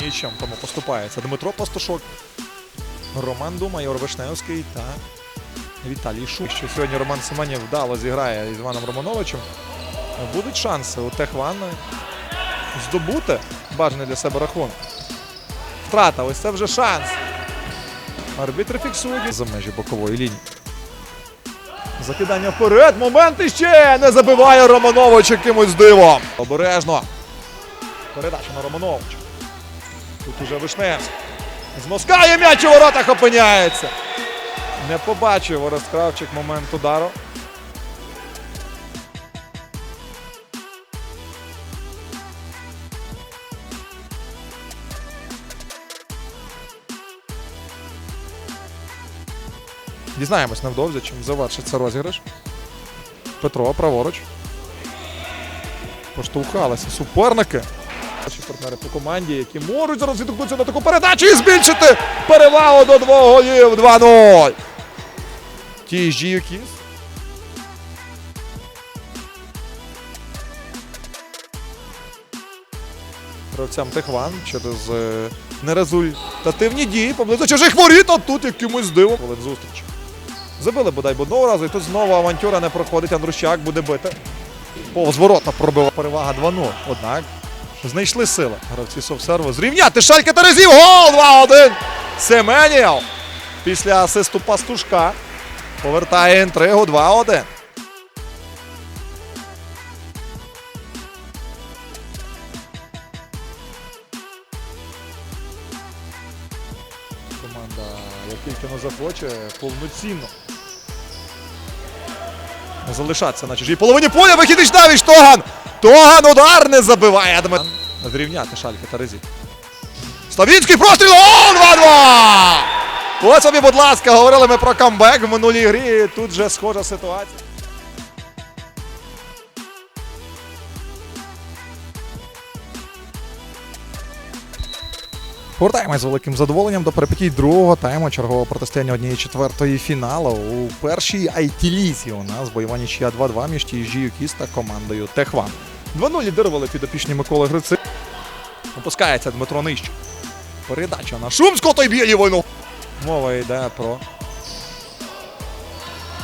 м'ячем, тому поступається Дмитро Пастушок, Роман Дума, Ігор Вишневський та Віталій Шук. Що сьогодні Роман Семенів вдало зіграє із Іваном Романовичем. Будуть шанси у Техван здобути бажаний для себе рахунок. Втрата, ось це вже шанс. Арбітри фіксують за межі бокової лінії. Закидання вперед. Момент іще не забиває Романович якимось дивом. Обережно. Передача на Романовича. Тут уже Вишневський. Зноскає м'яч у воротах опиняється. Не побачив Орес Кравчик момент удару. Дізнаємось невдовзі, чим завершиться розіграш. Петро праворуч. Поштовхалися суперники. Наші партнери по команді, які можуть зараз відгукнутися на таку передачу і збільшити перевагу до двох голів 2-0. Ті ж Юкіс. Гравцям Техван через е, нерезультативні дії поблизу чужих воріт, а тут якимось дивом. Хвилин зустріч. Забили бодай б одного разу, і тут знову авантюра не проходить. Андрущак буде бити. Повз ворота пробила перевага 2-0. Однак знайшли сили. Гравці совсерву зрівняти Шалька Терезів. Гол 2-1. Семенів. Після асисту пастушка повертає інтригу 2-1. Команда, як тільки не захоче, повноцінно залишатися на чужій половині поля. Вихідич Давіч Тоган. Тоган удар не забиває. Дмит- Зрівняти шальки Терезі. Ставінський простріл. О, 2-2! Ось собі, будь ласка, говорили ми про камбек в минулій грі. Тут же схожа ситуація. Повертаємось з великим задоволенням до перепитій другого тайму чергового протистояння однієї четвертої фіналу. У першій IT-лізі у нас бойова нічия 2-2 між TSG Юкіс та командою Техван. 2-0 лідирували підопічні Миколи Грици. Опускається Дмитро Нищ. Передача на Шумського, той б'є лівою. Мова йде про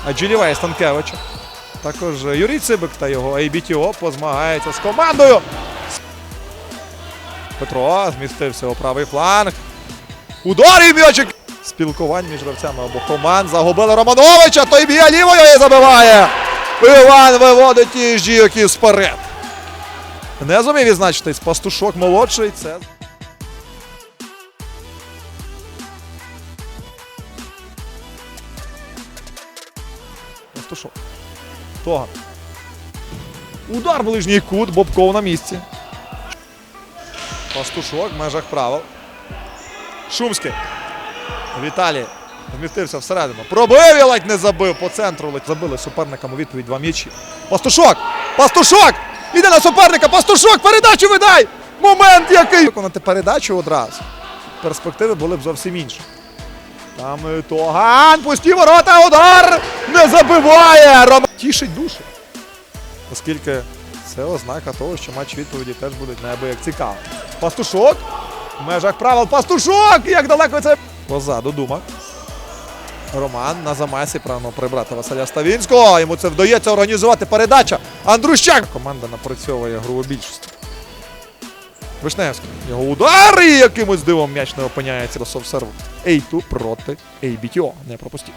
Аджилівея Станкевича. Також Юрій Цибик та його ABTO позмагається з командою. Петро змістився у правий фланг. Удар і м'ячик! Спілкувань між гравцями обох команд. Загубили Романовича, той б'є лівою і забиває. Іван виводить ті жіки вперед. Не зумів відзначитись пастушок молодший. Це пастушок. Тоган. Удар ближній кут, Бобков на місці. Пастушок в межах правил. Шумський. Віталій змістився всередину. Пробив ледь не забив по центру. Забили суперникам у відповідь два м'ячі. Пастушок! Пастушок! Іде на суперника! Пастушок! Передачу видай! Момент який! Виконати передачу одразу. Перспективи були б зовсім інші. Там Тоган! Пусті ворота! Удар! Не забиває! Рома... Тішить душу. Оскільки це ознака того, що матч відповіді теж будуть неабияк цікаво. Пастушок. В межах правил Пастушок! Як далеко це. Позаду Дума. Роман на замасі прагнув прибрати Василя Ставінського. Йому це вдається організувати передача. Андрущак. Команда напрацьовує грубу більшість. Вишневський. Його удар і якимось дивом м'яч не опиняється до совсерву. Ейту проти ABTO. Не пропустіть.